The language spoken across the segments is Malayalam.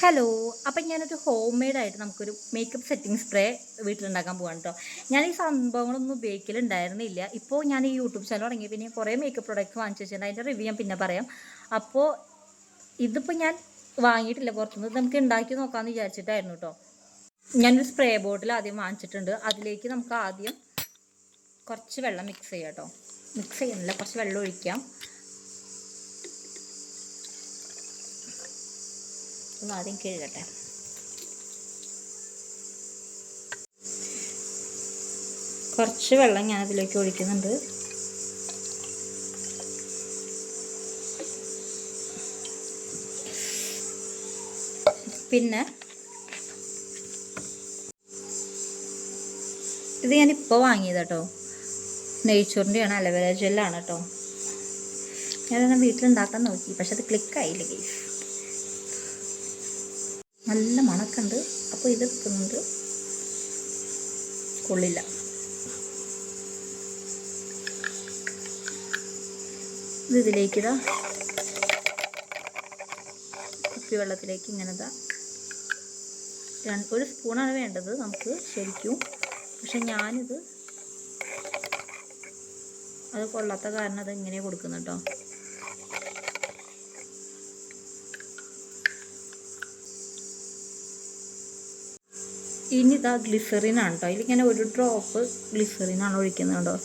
ഹലോ അപ്പം ഞാനൊരു ഹോം മെയ്ഡായിട്ട് നമുക്കൊരു മേക്കപ്പ് സെറ്റിംഗ് സ്പ്രേ വീട്ടിലുണ്ടാക്കാൻ പോകണം കേട്ടോ ഞാൻ ഈ സംഭവങ്ങളൊന്നും ഉപയോഗിക്കലുണ്ടായിരുന്നില്ല. ഇപ്പോൾ ഞാൻ ഈ യൂട്യൂബ് ചാനൽ തുടങ്ങി പിന്നെ കുറേ മേക്കപ്പ് പ്രോഡക്റ്റ് വാങ്ങിച്ചു വെച്ചിട്ടുണ്ട്. അതിന്റെ റിവ്യൂ ഞാൻ പിന്നെ പറയാം. അപ്പോൾ ഇതിപ്പോൾ ഞാൻ വാങ്ങിയിട്ടില്ല. പുറത്തുനിന്ന് നമുക്ക് ഉണ്ടാക്കി നോക്കാമെന്ന് വിചാരിച്ചിട്ടായിരുന്നു കേട്ടോ ഞാനൊരു സ്പ്രേ ബോട്ടിൽ ആദ്യം വാങ്ങിച്ചിട്ടുണ്ട്. അതിലേക്ക് നമുക്ക് ആദ്യം കുറച്ച് വെള്ളം മിക്സ് ചെയ്യാം കേട്ടോ മിക്സ് ചെയ്യുന്നില്ല കുറച്ച് വെള്ളം ഒഴിക്കാം. ഒന്ന് ആദ്യം കഴുകട്ടെ. കുറച്ച് വെള്ളം ഞാൻ അതിലേക്ക് ഒഴിക്കുന്നുണ്ട്. പിന്നെ ഇത് ഞാനിപ്പോൾ വാങ്ങിയത് കേട്ടോ. നെയ്ച്ചോറിന്റെയാണ് അലവേല ജെല്ലാണ് കേട്ടോ. ഞാനത് വീട്ടിലുണ്ടാക്കാൻ നോക്കി പക്ഷെ അത് ക്ലിക്കായില്ല നല്ല മണക്കുണ്ട്. അപ്പോൾ ഇത് എടുക്കുന്നുണ്ട് കൊള്ളില്ല. ഇത് ഇതിലേക്ക് ഇതാ കുപ്പിവെള്ളത്തിലേക്ക് ഇങ്ങനെ ഇതാ ഒരു സ്പൂണാണ് വേണ്ടത് നമുക്ക് ശരിക്കും. പക്ഷെ ഞാനിത് അത് കൊള്ളാത്ത കാരണം അത് ഇങ്ങനെ കൊടുക്കുന്നു കേട്ടോ. ഇനി ഇതാ ഗ്ലിസറിൻ ആണ് കേട്ടോ ഇതിലിങ്ങനെ ഒരു ഡ്രോപ്പ് ഗ്ലിസറിൻ ആണ് ഒഴിക്കുന്നത് കേട്ടോ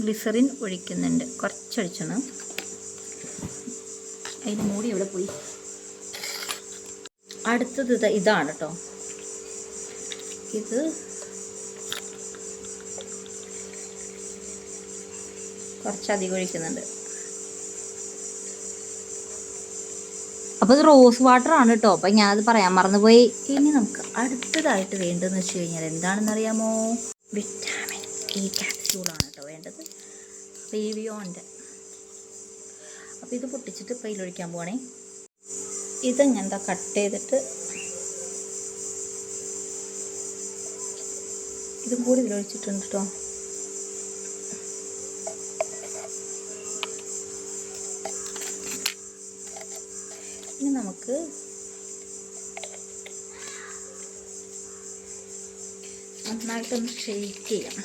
ഗ്ലിസറിൻ ഒഴിക്കുന്നുണ്ട്. കുറച്ചൊഴിച്ചാണ്. അതിന് മൂടി എവിടെ പോയി? അടുത്തത് ഇതാ ഇതാണ് കേട്ടോ ഇത് കുറച്ചധികം ഒഴിക്കുന്നുണ്ട് അപ്പോൾ ഇത് റോസ് വാട്ടർ ആണ് കേട്ടോ. അപ്പം ഞാനത് പറയാൻ മറന്നുപോയി. ഇനി നമുക്ക് അടുത്തതായിട്ട് വേണ്ടതെന്ന് വെച്ച് കഴിഞ്ഞാൽ എന്താണെന്ന് അറിയാമോ വിറ്റാമിൻ ഇ ക്യാപ്സ്യൂളാണ് കേട്ടോ വേണ്ടത്. റീവിയോന്റെ അപ്പോൾ ഇത് പൊട്ടിച്ചിട്ട് ഇപ്പോൾ ഇതിലൊഴിക്കാൻ പോവാണേ. ഇതെങ്ങനെന്താ കട്ട് ചെയ്തിട്ട്? ഇതും കൂടി ഇതിലൊഴിച്ചിട്ടുണ്ട് കേട്ടോ ഇനി നമുക്ക് നന്നായിട്ടൊന്ന് ഷെയ്ക്ക് ചെയ്യാം.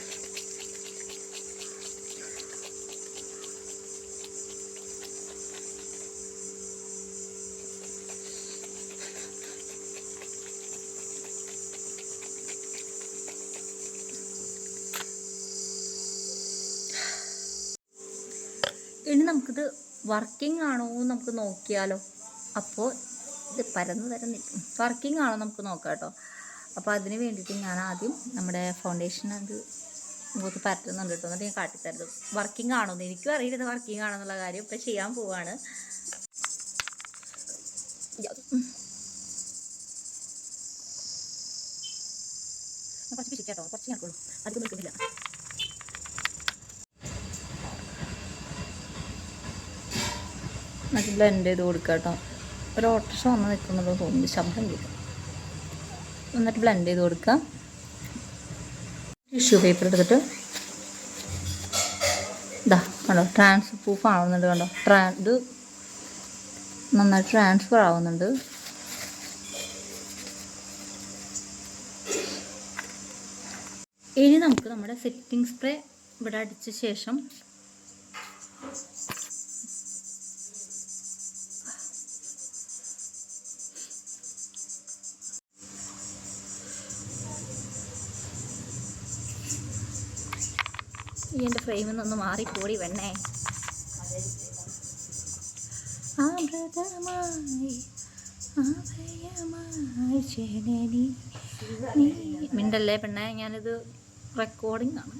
ഇനി നമുക്കിത് വർക്കിംഗ് ആണോ എന്ന് നമുക്ക് നോക്കിയാലോ. അപ്പോൾ ഇത് പരന്ന് തരുന്നില്ല വർക്കിംഗ് ആണോ നമുക്ക് നോക്കാം കേട്ടോ. അപ്പോൾ അതിന് വേണ്ടിയിട്ട് ഞാൻ ആദ്യം നമ്മുടെ ഫൗണ്ടേഷൻ അത് മുഖത്ത് പരത്തുന്നുണ്ട് കേട്ടോ. എന്നിട്ട് ഞാൻ കാട്ടിത്തരുത് വർക്കിംഗ് ആണോ എന്ന്. എനിക്കും അറിയില്ല ഇത് വർക്കിംഗ് ആണോ എന്നുള്ള കാര്യം. ഇപ്പം ചെയ്യാൻ പോവാണ്. കുറച്ച് പിശിക്കാട്ടോ കുറച്ച് ഞങ്ങൾക്കുള്ളൂ അധികം നിൽക്കുന്നില്ല എന്നിട്ട് ബ്ലെൻഡ് ചെയ്ത് കൊടുക്കാം കേട്ടോ. ഒരു ഓട്ടർഷ വന്ന് നിൽക്കുന്നത് തോന്നുന്നു. ശബ്ദം കേൾക്കും. എന്നിട്ട് ബ്ലെൻഡ് ചെയ്ത് കൊടുക്കുക ടിഷ്യൂ പേപ്പർ എടുത്തിട്ട്. ഇതാ കണ്ടോ? ട്രാൻസ്ഫർ പ്രൂഫ് ആവുന്നുണ്ട് കണ്ടോ? ട്രാ ഇത് നന്നായിട്ട് ട്രാൻസ്ഫർ ആവുന്നുണ്ട്. ഇനി നമുക്ക് നമ്മുടെ സെറ്റിംഗ് സ്പ്രേ ഇവിടെ അടിച്ച ശേഷം ഈ എന്റെ ഫ്രെയിമിൽ നിന്നൊന്ന് മാറിക്കൂടി വെണ്ണേ. നീ- മിണ്ടല്ലേ പെണ്ണേ? ഞാനിത് റെക്കോർഡിംഗ് ആണ്.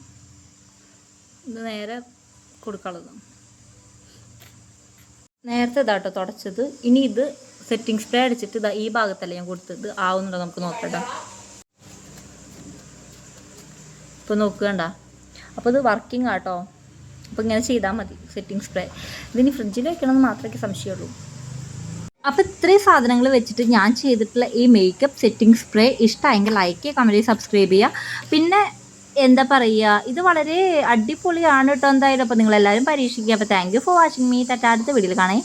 ഇത് നേരെ കൊടുക്കളത് നേരത്തെ ഇതാട്ടോ തുടച്ചത്. ഇനി ഇത് സെറ്റിംഗ് സ്പ്രേ അടിച്ചിട്ട് ഈ ഭാഗത്തല്ലേ ഞാൻ കൊടുത്തത്. ആവുന്നുണ്ടോ നമുക്ക് നോക്കട്ടോ. ഇപ്പൊ നോക്കുകണ്ട? അപ്പോൾ ഇത് വർക്കിംഗ് ആട്ടോ. അപ്പോൾ ഇങ്ങനെ ചെയ്താൽ മതി സെറ്റിംഗ് സ്പ്രേ ഇതിന് ഫ്രിഡ്ജിൽ വെക്കണമെന്ന് മാത്രമേ സംശയമുള്ളൂ. അപ്പോൾ ഇത്രയും സാധനങ്ങൾ വെച്ചിട്ട് ഞാൻ ചെയ്തിട്ടുള്ള ഈ മേക്കപ്പ് സെറ്റിംഗ് സ്പ്രേ ഇഷ്ടമായെങ്കിൽ ലൈക്ക് ചെയ്യുക കമന്റ് സബ്സ്ക്രൈബ് ചെയ്യുക. പിന്നെ എന്താ പറയുക ഇത് വളരെ അടിപൊളിയാണ് കേട്ടോ എന്തായാലും. അപ്പോൾ നിങ്ങളെല്ലാവരും പരീക്ഷിക്കുക. അപ്പോൾ thank you for watching me തട്ടാടുത്ത വീഡിയോയിൽ കാണേ.